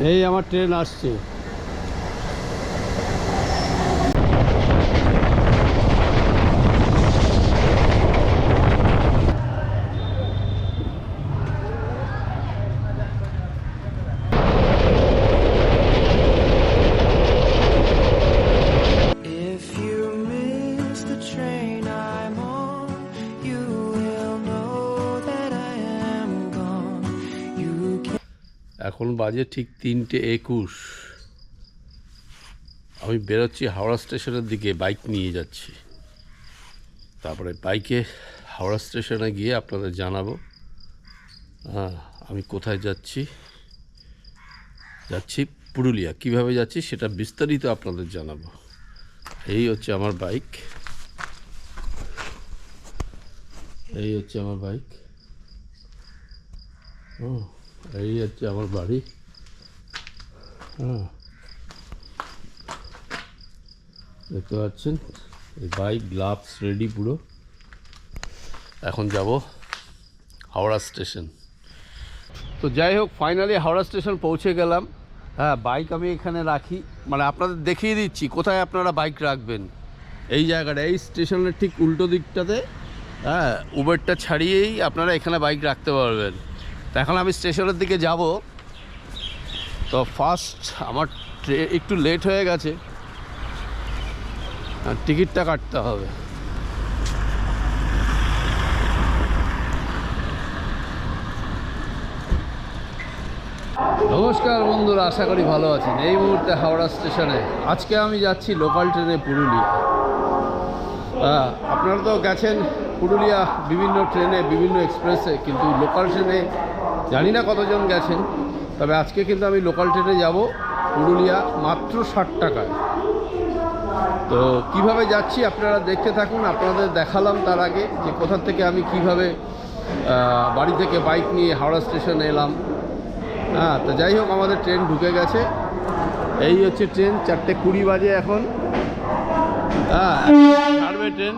এই আমার ট্রেন আসছে। বাজে ঠিক তিনটে একুশ। আমি বেরোচ্ছি হাওড়া স্টেশনের দিকে, বাইক নিয়ে যাচ্ছি। তারপরে বাইকে হাওড়া স্টেশনে গিয়ে আপনাদের জানাব হ্যাঁ আমি কোথায় যাচ্ছি। যাচ্ছি পুরুলিয়া। কীভাবে যাচ্ছি সেটা বিস্তারিত আপনাদের জানাব। এই হচ্ছে আমার বাইক। এই হচ্ছে আমার বাইক। ও। এই হচ্ছে আমার বাড়ি। দেখতে পাচ্ছেন, এই বাইক, গ্লাভস রেডি পুরো। এখন যাব হাওড়া স্টেশন। তো যাই হোক ফাইনালি হাওড়া স্টেশন পৌঁছে গেলাম। হ্যাঁ বাইক আমি এখানে রাখি। মানে আপনাদের দেখিয়ে দিচ্ছি, কোথায় আপনারা বাইক রাখবেন। এই জায়গাটা, এই স্টেশনের ঠিক উল্টো দিকটাতে হ্যাঁ উবেরটা ছাড়িয়েই আপনারা এখানে বাইক রাখতে পারবেন। তো এখন আমি স্টেশনের দিকে যাব। তো ফার্স্ট আমার একটু লেট হয়ে গেছে। টিকিটটা কাটতে হবে। নমস্কার বন্ধুরা, আশা করি ভালো আছেন। এই মুহূর্তে হাওড়া স্টেশনে। আজকে আমি যাচ্ছি লোকাল ট্রেনে পুরুলিয়া। আপনারা তো গেছেন পুরুলিয়া বিভিন্ন ট্রেনে, বিভিন্ন এক্সপ্রেসে কিন্তু লোকাল ট্রেনে জানি না কতজন গেছেন, তবে আজকে কিন্তু আমি লোকাল ট্রেনে যাব, পুরুলিয়া মাত্র ষাট টাকায়। তো কীভাবে যাচ্ছি আপনারা দেখতে থাকুন, আপনাদের দেখালাম তার আগে যে কোথা থেকে আমি কীভাবে বাড়ি থেকে বাইক নিয়ে হাওড়া স্টেশনে এলাম। হ্যাঁ তো যাই হোক, আমাদের ট্রেন ঢুকে গেছে। এই হচ্ছে ট্রেন চারটে কুড়ি বাজে এখন। হ্যাঁ ছাড়বে ট্রেন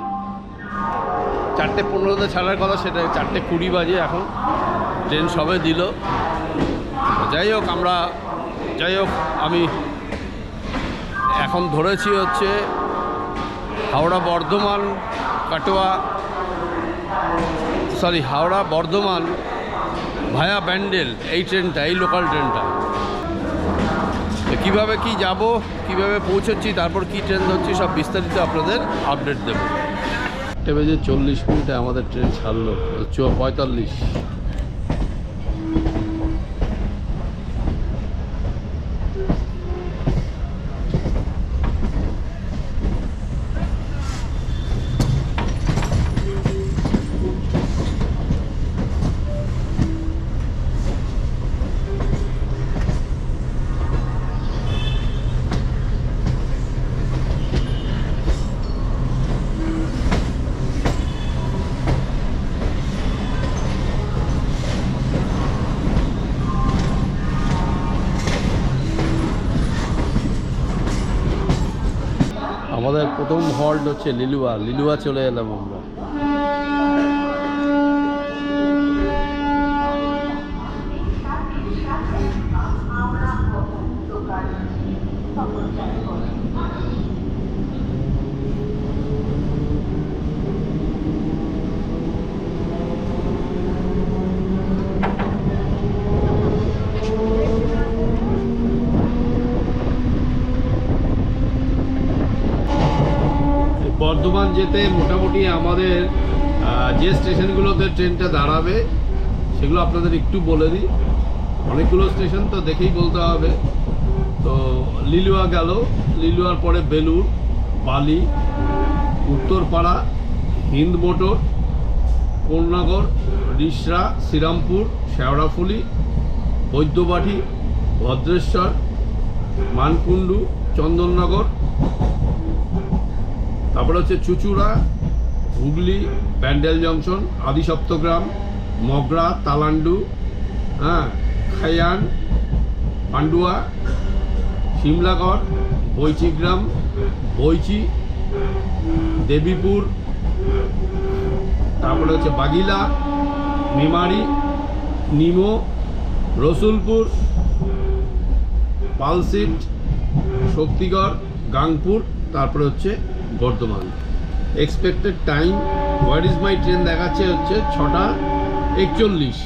চারটে পনেরোতে ছাড়ার কথা, সেটা চারটে কুড়ি বাজে এখন। ট্রেন সবে দিল। যাই হোক, আমরা, যাই হোক, আমি এখন ধরেছি হচ্ছে হাওড়া বর্ধমান কাটোয়া সরি হাওড়া বর্ধমান ভায়া ব্যান্ডেল, এই ট্রেনটা, এই লোকাল ট্রেনটা। কীভাবে কি যাব, কীভাবে পৌঁছচ্ছি, তারপর কি ট্রেন ধরছি, সব বিস্তারিত আপনাদের আপডেট দেবো। একটা বেজে চল্লিশ মিনিটে আমাদের ট্রেন ছাড়লো পঁয়তাল্লিশ হল্ড হল্ট হচ্ছে লিলুয়া লিলুয়া চলে এলাম আমরা এই বর্ধমান যেতে মোটামুটি আমাদের যে স্টেশনগুলোতে ট্রেনটা দাঁড়াবে, সেগুলো আপনাদের একটু বলে দিই। অনেকগুলো স্টেশন তো দেখেই বলতে হবে। তো লিলুয়া গেল, লিলুয়ার পরে বেলুর বালি, উত্তরপাড়া, হিন্দ মোটর কোন্নগর রিসরা, শ্রীরামপুর শেওড়াফুলি বৈদ্যবাটি, ভদ্রেশ্বর, মানকুণ্ডু, চন্দননগর তারপরে হচ্ছে চুচুড়া, হুগলি ব্যান্ডেল জংশন আদি সপ্তগ্রাম মগরা, তালান্ডু হ্যাঁ খাইয়ান, পান্ডুয়া, সিমলাগড়, বৈচিগ্রাম, বৈচি, দেবীপুর, তারপরে হচ্ছে বাগিলা, মেমারি, নিমো, রসুলপুর, পালসিট, শক্তিগড়, গাংপুর, তারপরে হচ্ছে Bardhaman. Expected time what is my train দেখাচ্ছে হচ্ছে ছটা একচল্লিশ।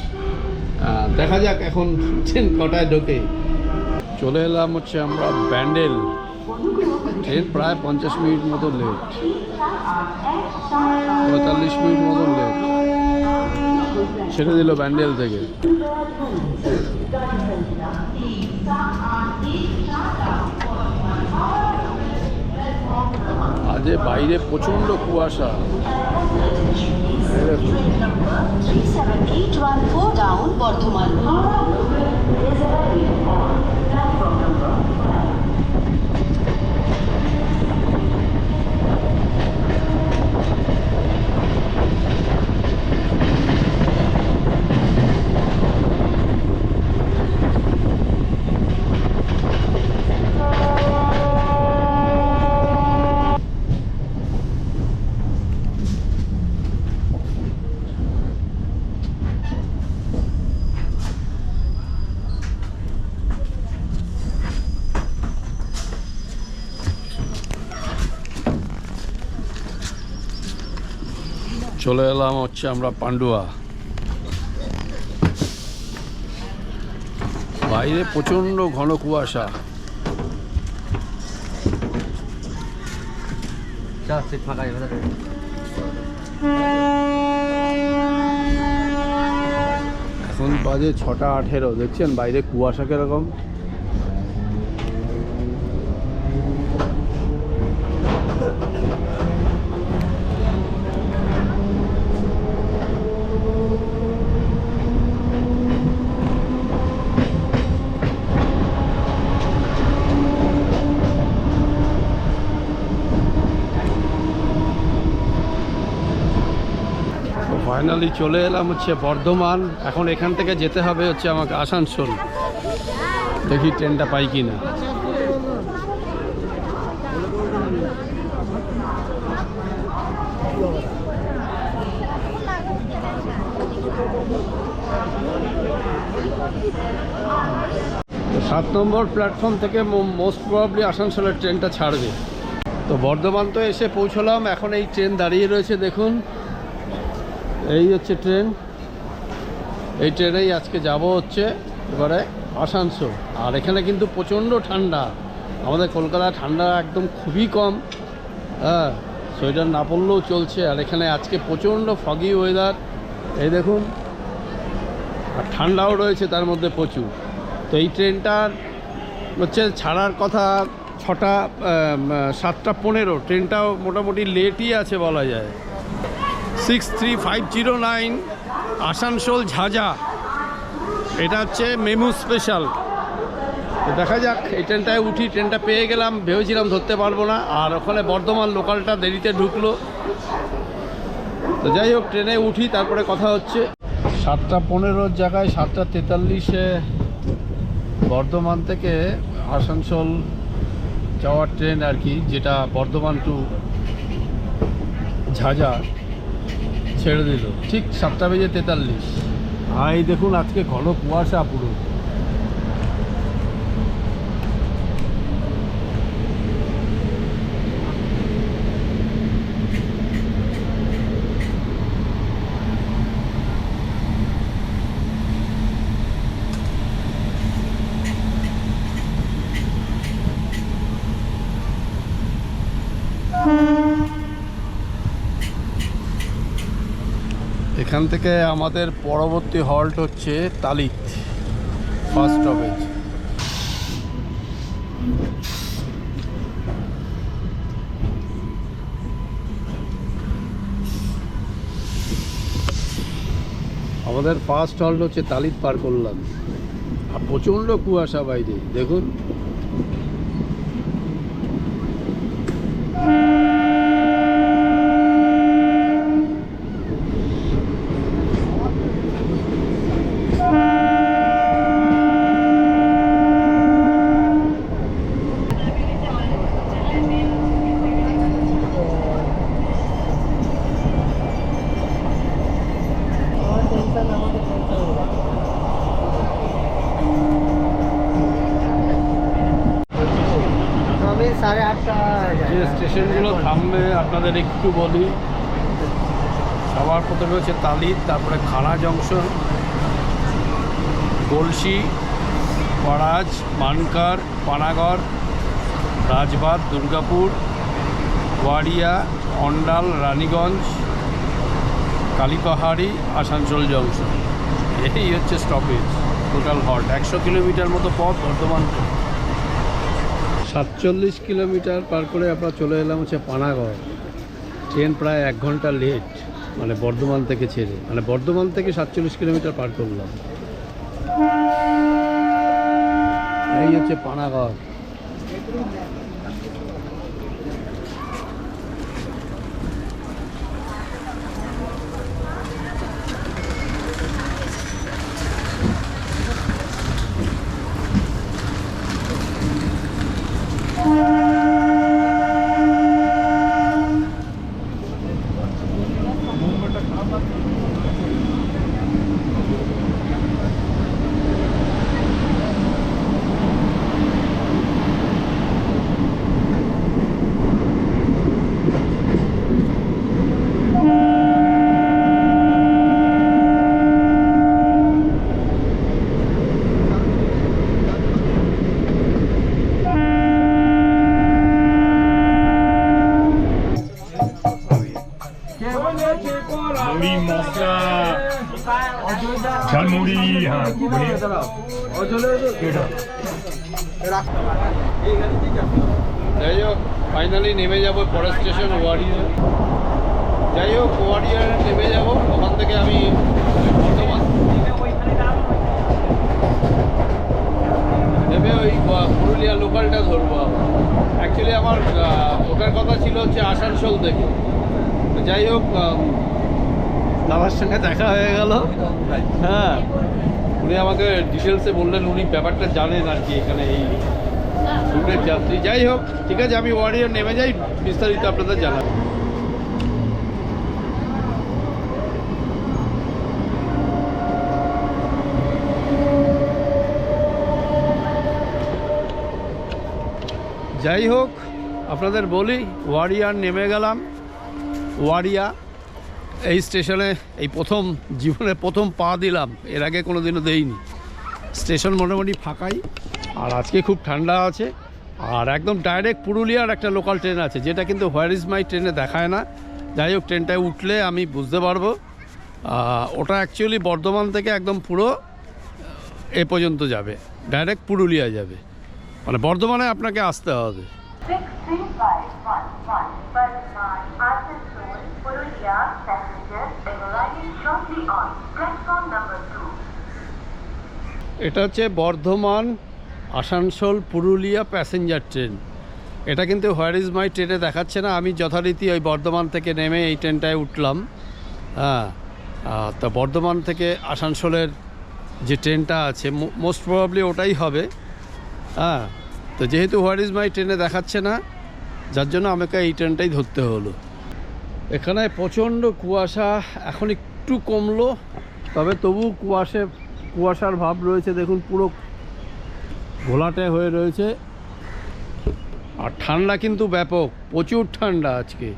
দেখা যাক এখন ট্রেন কটায় ঢোকে। চলে এলাম হচ্ছে আমরা ব্যান্ডেল। ট্রেন প্রায় পঞ্চাশ মিনিট মতো লেট পঁয়তাল্লিশ মিনিট মতো লেট ছেড়ে দিল ব্যান্ডেল থেকে। আজ বাইরে প্রচণ্ড কুয়াশা এই দেখুন। 37814 বর্ধমান চলে এলাম হচ্ছে আমরা পান্ডুয়া। বাইরে প্রচণ্ড ঘন কুয়াশা। এখন বাজে ছটা আঠেরো দেখছেন বাইরে কুয়াশা কীরকম তো ফাইনালি চলে এলাম হচ্ছে বর্ধমান। এখন এখান থেকে যেতে হবে হচ্ছে আমাকে আসানসোল। দেখি ট্রেনটা পাই কি না সাত নম্বর প্ল্যাটফর্ম থেকে মোস্ট প্রবাবলি আসানসোলের ট্রেনটা ছাড়বে। তো বর্ধমান তো এসে পৌঁছলাম। এখন এই ট্রেন দাঁড়িয়ে রয়েছে, দেখুন। এই হচ্ছে ট্রেন। এই ট্রেনেই আজকে যাব হচ্ছে এবারে আসানসোল। আর এখানে কিন্তু প্রচণ্ড ঠান্ডা। আমাদের কলকাতায় ঠান্ডা একদম খুবই কম। হ্যাঁ সোয়েটার না পড়লেও চলছে। আর এখানে আজকে প্রচণ্ড ফগি ওয়েদার এই দেখুন, আর ঠান্ডাও রয়েছে তার মধ্যে প্রচুর। তো এই ট্রেনটার হচ্ছে ছাড়ার কথা ছটা সাতটা পনেরো। ট্রেনটাও মোটামুটি লেটই আছে বলা যায়। Six three five zero nine Asansol Jhajha এটা হচ্ছে মেমু স্পেশাল দেখা যাক, এই ট্রেনটায় উঠি, ট্রেনটা পেয়ে গেলাম, ভেবেছিলাম ধরতে পারব না, আর ওখানে বর্ধমান লোকালটা দেরিতে ঢুকলো। তো যাই হোক, ট্রেনে উঠি, তারপরে কথা হচ্ছে। সাতটা পনেরোর জায়গায় সাতটা তেতাল্লিশে বর্ধমান থেকে আসানসোল যাওয়ার ট্রেন আর কি, যেটা বর্ধমান টু ঝাঁঝা ছেড়ে দিল। ঠিক সাতটা বেজে তেতাল্লিশ। এই দেখুন আজকে ঘন কুয়াশা পুরো। এখান থেকে আমাদের পরবর্তী হল্ট হচ্ছে তালিত ফার্স্ট স্টপেজ। আমাদের ফার্স্ট হল্ট হচ্ছে তালিত পার করলাম। আর প্রচণ্ড কুয়াশা বাইরে, দেখুন। একটু বলি। সবার প্রথমে হচ্ছে তালিদ তারপরে খানা জংশন গলসি পরাজ মানকার, পানাগড় রাজবাদ দুর্গাপুর, ওয়ারিয়া, অন্ডাল, রানীগঞ্জ, কালীপাহাড়ি, আসানসোল জংশন। এই হচ্ছে স্টপেজ টোটাল হল্ট একশো কিলোমিটার মতো পথ বর্ধমান থেকে। সাতচল্লিশ কিলোমিটার পার করে আমরা চলে এলাম হচ্ছে পানাগড়। ট্রেন প্রায় এক ঘণ্টা লেট মানে বর্ধমান থেকে ছেড়ে। মানে বর্ধমান থেকে সাতচল্লিশ কিলোমিটার পার করলাম। এই হচ্ছে পানাগড়। পুরুলিয়া লোকালটা ধরবো। অ্যাকচুয়ালি আমার ওটার কথা ছিল হচ্ছে আসানসোল থেকে। যাই হোক দাদার সঙ্গে দেখা হয়ে গেল। হ্যাঁ। উনি আমাকে ডিটেলসে বললেন উনি ব্যাপারটা জানেন আর কি এখানে এই যাত্রী। যাই হোক ঠিক আছে আমি ওয়ারিয়ার নেমে যাই বিস্তারিত আপনাদের জানাব। যাই হোক, আপনাদের বলি, ওয়ারিয়ার নেমে গেলাম। ওয়ারিয়া, এই স্টেশনে, এই প্রথম জীবনে প্রথম পা দিলাম। এর আগে কোনো দিনও দেইনি। স্টেশন মোটামুটি ফাঁকাই, আর আজকে খুব ঠান্ডা আছে। আর একদম ডাইরেক্ট পুরুলিয়ার একটা লোকাল ট্রেন আছে, যেটা কিন্তু হোয়ার ইজ মাই ট্রেনে দেখায় না। যাই হোক ট্রেনটায় উঠলে আমি বুঝতে পারব। ওটা অ্যাকচুয়ালি বর্ধমান থেকে একদম পুরো, এ পর্যন্ত যাবে। ডাইরেক্ট পুরুলিয়া যাবে। মানে বর্ধমানে আপনাকে আসতে হবে. এটা হচ্ছে বর্ধমান আসানসোল পুরুলিয়া প্যাসেঞ্জার ট্রেন এটা কিন্তু হোয়ার ইজ মাই ট্রেনে দেখাচ্ছে না আমি যথারীতি ওই বর্ধমান থেকে নেমে এই ট্রেনটায় উঠলাম। হ্যাঁ তা বর্ধমান থেকে আসানসোলের যে ট্রেনটা আছে মোস্ট প্রবাবলি ওটাই হবে। হ্যাঁ তো যেহেতু হোয়ার ইজ মাই ট্রেনে দেখাচ্ছে না, যার জন্য আমাকে এই ট্রেনটাই ধরতে হলো। এখানে প্রচণ্ড কুয়াশা, এখন একটু কমলো, তবে তবু কুয়াশে, কুয়াশার ভাব রয়েছে, দেখুন পুরো ঘোলাটে হয়ে রয়েছে। আর ঠান্ডা কিন্তু ব্যাপক, প্রচুর ঠান্ডা আজকে।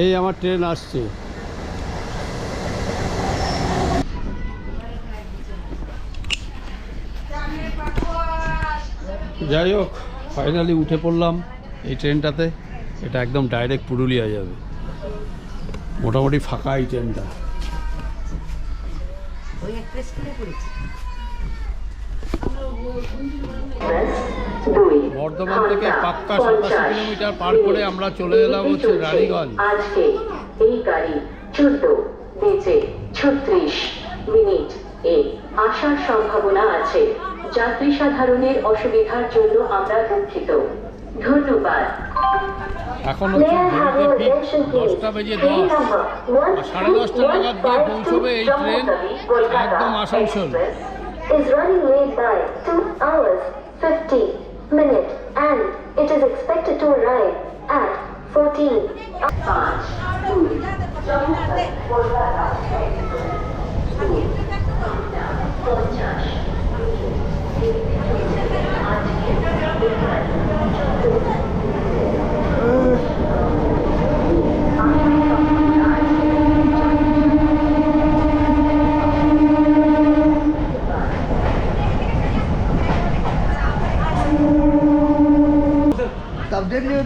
এই আমার ট্রেন আসছে। যাই হোক ফাইনালি উঠে পড়লাম এই ট্রেনটাতে। এটা একদম ডাইরেক্ট পুরুলিয়া যাবে। মোটামুটি ফাঁকা এই ট্রেনটা। বর্ধমান থেকে পাক্কা সাতাশি কিলোমিটার পার করে আমরা চলে এলাম হচ্ছে রানীগঞ্জ। আসার সম্ভাবনা আছে। যাত্রী সাধারণের অসুবিধার জন্য আমরা দুঃখিত। ধন্যবাদ। এখন হচ্ছে your ঠিক দশটা বেজে দশ। সাড়ে দশটা নাগাদ গিয়ে পৌঁছবে এই ট্রেন একদম Asansol. is running late by 2 hours 50 minutes and it is expected to arrive at 14 5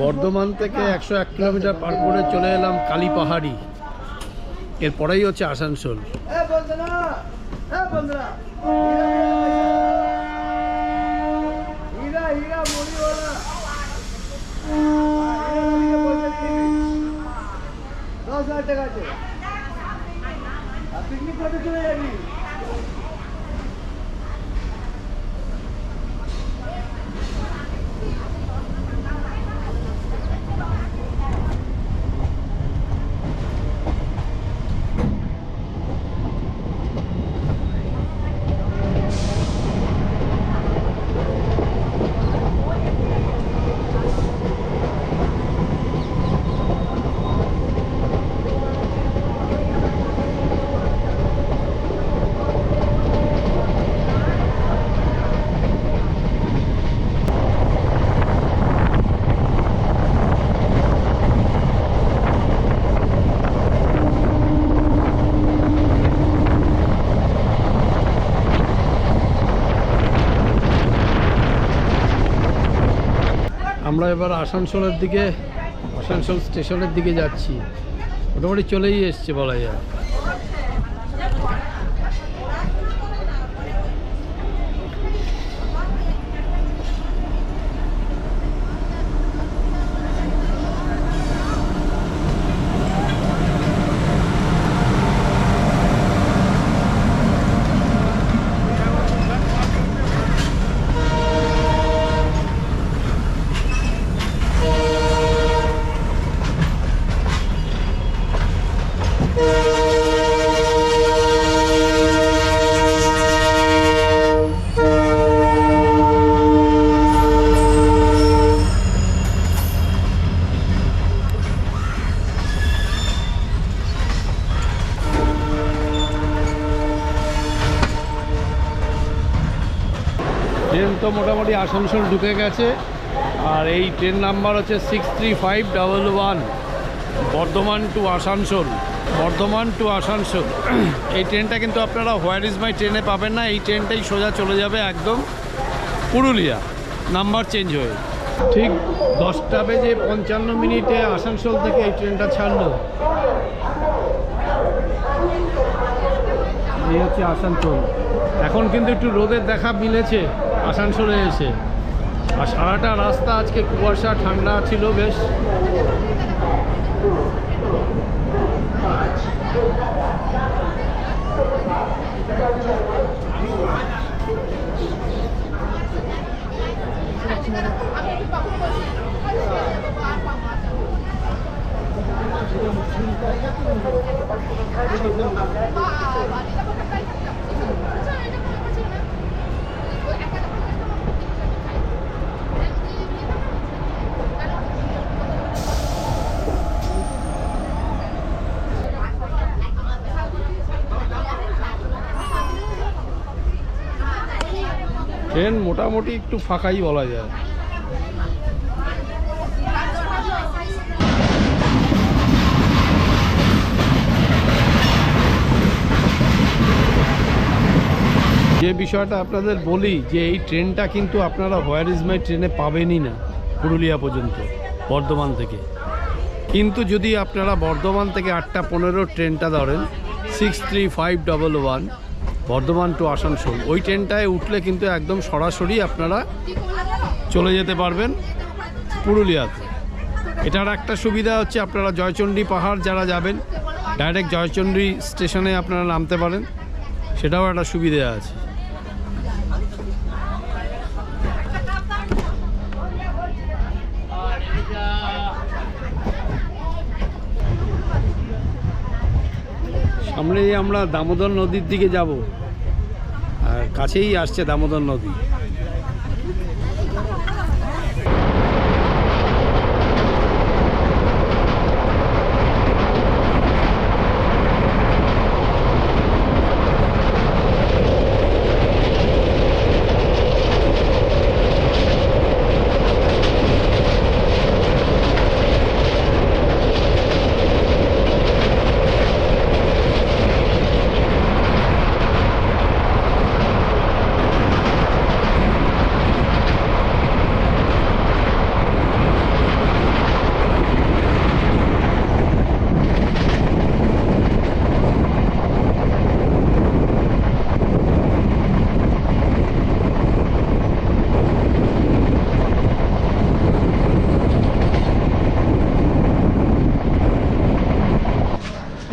Bardhaman থেকে একশো এক কিলোমিটার পার করে চলে এলাম কালীপাহাড়ি এরপরেই হচ্ছে Asansol. Hiram vuruyor ona. Hiram bir de poşet yemiş. Nasıl artık artık? Piknik tabii ki de yemiş. আমরা এবার আসানসোলের দিকে আসানসোল স্টেশনের দিকে যাচ্ছি। মোটামুটি চলেই এসছে বলা যায় ট্রেন তো মোটামুটি আসানসোল ঢুকে গেছে। আর এই ট্রেন নাম্বার হচ্ছে six three five double one Bardhaman to Asansol, Bardhaman to Asansol. এই ট্রেনটা কিন্তু আপনারা হোয়ার ইজ মাই ট্রেনে পাবেন না, এই ট্রেনটাই সোজা চলে যাবে একদম পুরুলিয়া। নাম্বার চেঞ্জ হয়ে ঠিক দশটা বেজে পঞ্চান্ন মিনিটে আসানসোল থেকে এই ট্রেনটা ছাড়লো। এই হচ্ছে আসানসোল। এখন কিন্তু একটু রোদের দেখা মিলেছে। আসানসোলে এসে। আর সারাটা রাস্তা আজকে কুয়াশা ঠান্ডা ছিল বেশ। ট্রেন মোটামুটি একটু ফাঁকাই বলা যায়। যে বিষয়টা আপনাদের বলি, যে এই ট্রেনটা কিন্তু আপনারা হোয়ার ইজ মাই ট্রেনে পাবেনই না, পুরুলিয়া পর্যন্ত, বর্ধমান থেকে। কিন্তু যদি আপনারা বর্ধমান থেকে আটটা পনেরো ট্রেনটা ধরেন six three five double one Bardhaman to Asansol. ওই ট্রেনটায় উঠলে কিন্তু একদম সরাসরি আপনারা চলে যেতে পারবেন পুরুলিয়াতে। এটার একটা সুবিধা হচ্ছে আপনারা জয়চণ্ডী পাহাড় যারা যাবেন ডাইরেক্ট জয়চণ্ডী স্টেশনে আপনারা নামতে পারেন। সেটাও একটা সুবিধা আছে। সামনেই আমরা দামোদর নদীর দিকে যাব। আর কাছেই আসছে দামোদর নদী।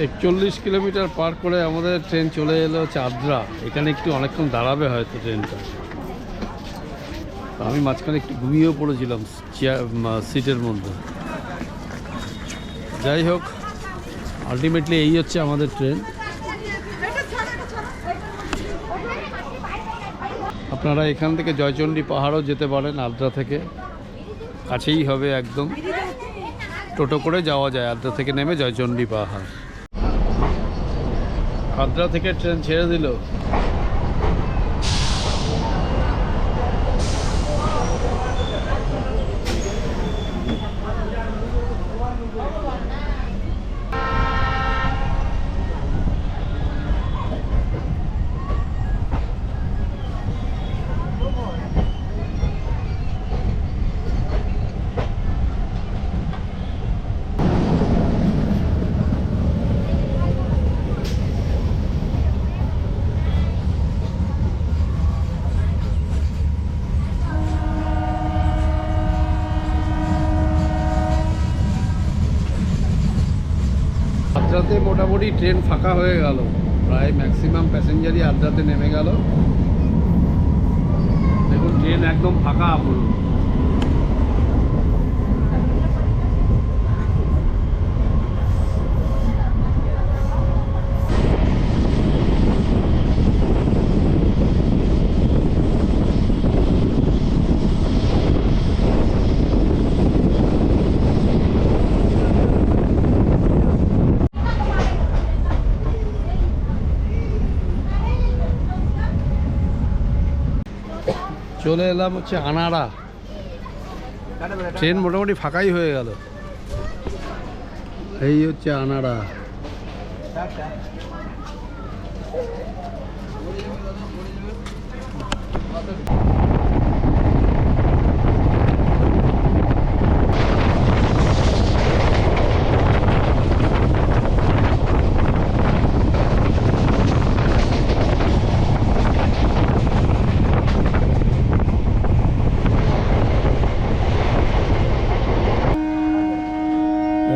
একচল্লিশ কিলোমিটার পার করে আমাদের ট্রেন চলে এলো হচ্ছে আদ্রা এখানে একটু অনেকক্ষণ দাঁড়াবে হয়তো ট্রেনটা। আমি মাঝখানে একটু ঘুমিয়েও পড়েছিলাম সিটের মধ্যে। যাই হোক আলটিমেটলি এই হচ্ছে আমাদের ট্রেন। আপনারা এখান থেকে জয়চণ্ডী পাহাড়ও যেতে পারেন আদ্রা থেকে। কাছেই হবে একদম। টোটো করে যাওয়া যায়, আদ্রা থেকে নেমে জয়চণ্ডী পাহাড়। আদ্রা থেকে ট্রেন ছেড়ে দিল। মোটামুটি ট্রেন ফাঁকা হয়ে গেল। প্রায় ম্যাক্সিমাম প্যাসেঞ্জারই আড্ডাতে নেমে গেল। দেখুন, ট্রেন একদম ফাঁকা পুরো চলে এলাম হচ্ছে আনাড়া। ট্রেন মোটামুটি ফাঁকাই হয়ে গেল। এই হচ্ছে আনাড়া।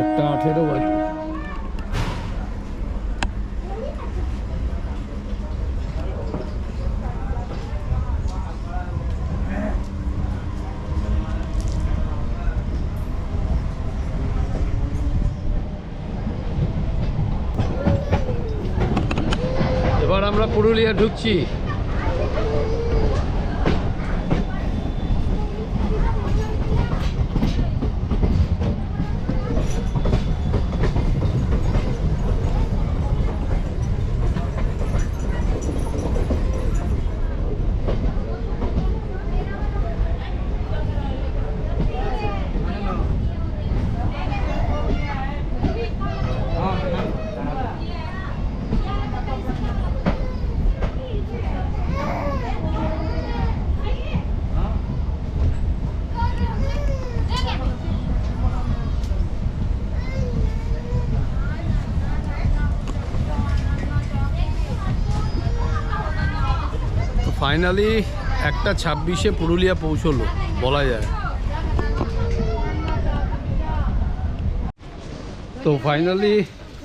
একটা আঠেরো বাজে এবার আমরা পুরুলিয়া ঢুকছি ফাইনালি একটা ছাব্বিশে পুরুলিয়া পৌঁছলো, বলা যায়। তো ফাইনালি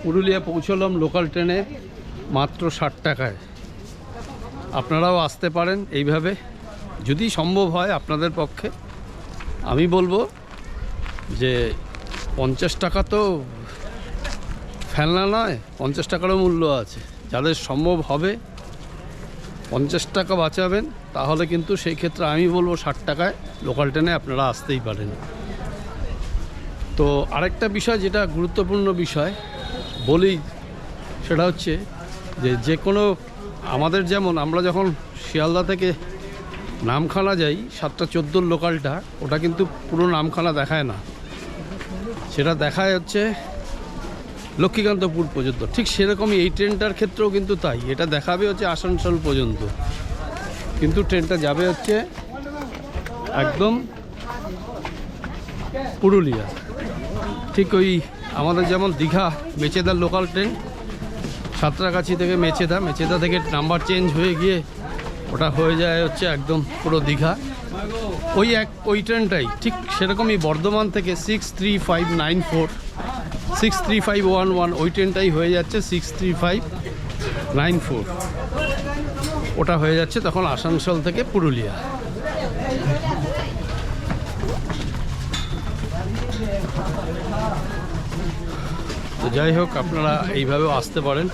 পুরুলিয়া পৌঁছলাম লোকাল ট্রেনে মাত্র ষাট টাকায়। আপনারাও আসতে পারেন এইভাবে, যদি সম্ভব হয় আপনাদের পক্ষে। আমি বলব যে পঞ্চাশ টাকা তো ফেলনা নয়, পঞ্চাশ টাকারও মূল্য আছে। যাদের সম্ভব হবে পঞ্চাশ টাকা বাঁচাবেন, তাহলে কিন্তু সেই ক্ষেত্রে আমি বলব ষাট টাকায় লোকাল ট্রেনে আপনারা আসতেই পারেন। তো আরেকটা বিষয় যেটা গুরুত্বপূর্ণ বিষয় বলি, সেটা হচ্ছে যে যে কোনো আমাদের যেমন আমরা যখন শিয়ালদা থেকে নামখানা যাই, সাতটা চোদ্দোর লোকালটা ওটা কিন্তু পুরো নামখানা দেখায় না। সেটা দেখায় হচ্ছে লক্ষ্মীকান্তপুর পর্যন্ত। ঠিক সেরকমই এই ট্রেনটার ক্ষেত্রেও কিন্তু তাই। এটা দেখাবে হচ্ছে আসানসোল পর্যন্ত। কিন্তু ট্রেনটা যাবে হচ্ছে একদম পুরুলিয়া। ঠিক ওই আমাদের যেমন দীঘা মেচেদার লোকাল ট্রেন সাঁতরাগাছি থেকে মেচেদা। মেচেদা থেকে নাম্বার চেঞ্জ হয়ে গিয়ে ওটা হয়ে যায় হচ্ছে একদম পুরো দীঘা। ওই এক, ওই ট্রেনটাই ঠিক সেরকমই বর্ধমান থেকে six three five nine four six three five one one, ওই ট্রেনটাই হয়ে যাচ্ছে six three five nine four. ওটা হয়ে যাচ্ছে তখন আসানসোল থেকে পুরুলিয়া। তো যাই হোক, আপনারা এইভাবেও আসতে পারেন।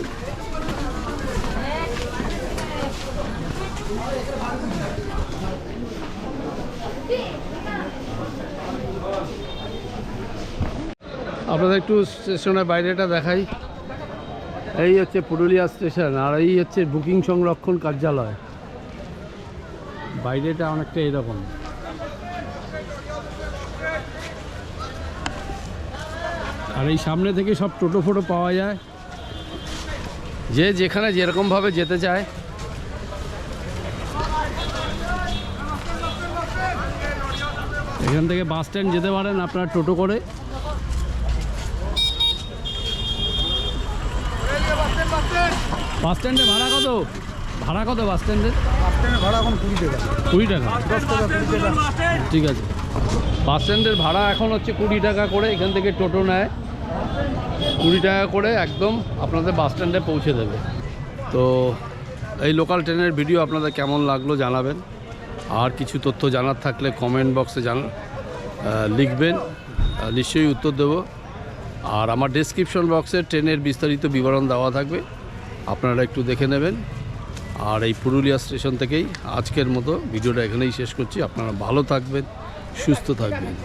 আপনাদের একটু স্টেশনের বাইরেটা দেখাই। এই হচ্ছে পুরুলিয়া স্টেশন আর এই হচ্ছে বুকিং সংরক্ষণ কার্যালয়। বাইরেটা অনেকটা এরকম। আর এই সামনে থেকে সব টোটো ফোটো পাওয়া যায়। যে যেখানে যেরকমভাবে যেতে চায়। এখান থেকে বাস স্ট্যান্ড যেতে পারেন আপনারা টোটো করে। বাস স্ট্যান্ডে ভাড়া কত? ভাড়া কত বাস স্ট্যান্ডে? ভাড়া এখন কুড়ি টাকা। কুড়ি টাকা। দশ টাকা কুড়ি টাকা। ঠিক আছে। বাস স্ট্যান্ডের ভাড়া এখন হচ্ছে কুড়ি টাকা করে এখান থেকে টোটো নেয়। কুড়ি টাকা করে একদম আপনাদের বাস স্ট্যান্ডে পৌঁছে দেবে। তো এই লোকাল ট্রেনের ভিডিও আপনাদের কেমন লাগল জানাবেন। আর কিছু তথ্য জানার থাকলে কমেন্ট বক্সে জানা লিখবেন। নিশ্চয়ই উত্তর দেব। আর আমার ডেসক্রিপশন বক্সে ট্রেনের বিস্তারিত বিবরণ দেওয়া থাকবে। আপনারা একটু দেখে নেবেন। আর এই পুরুলিয়া স্টেশন থেকেই আজকের মতো ভিডিওটা এখানেই শেষ করছি। আপনারা ভালো থাকবেন, সুস্থ থাকবেন।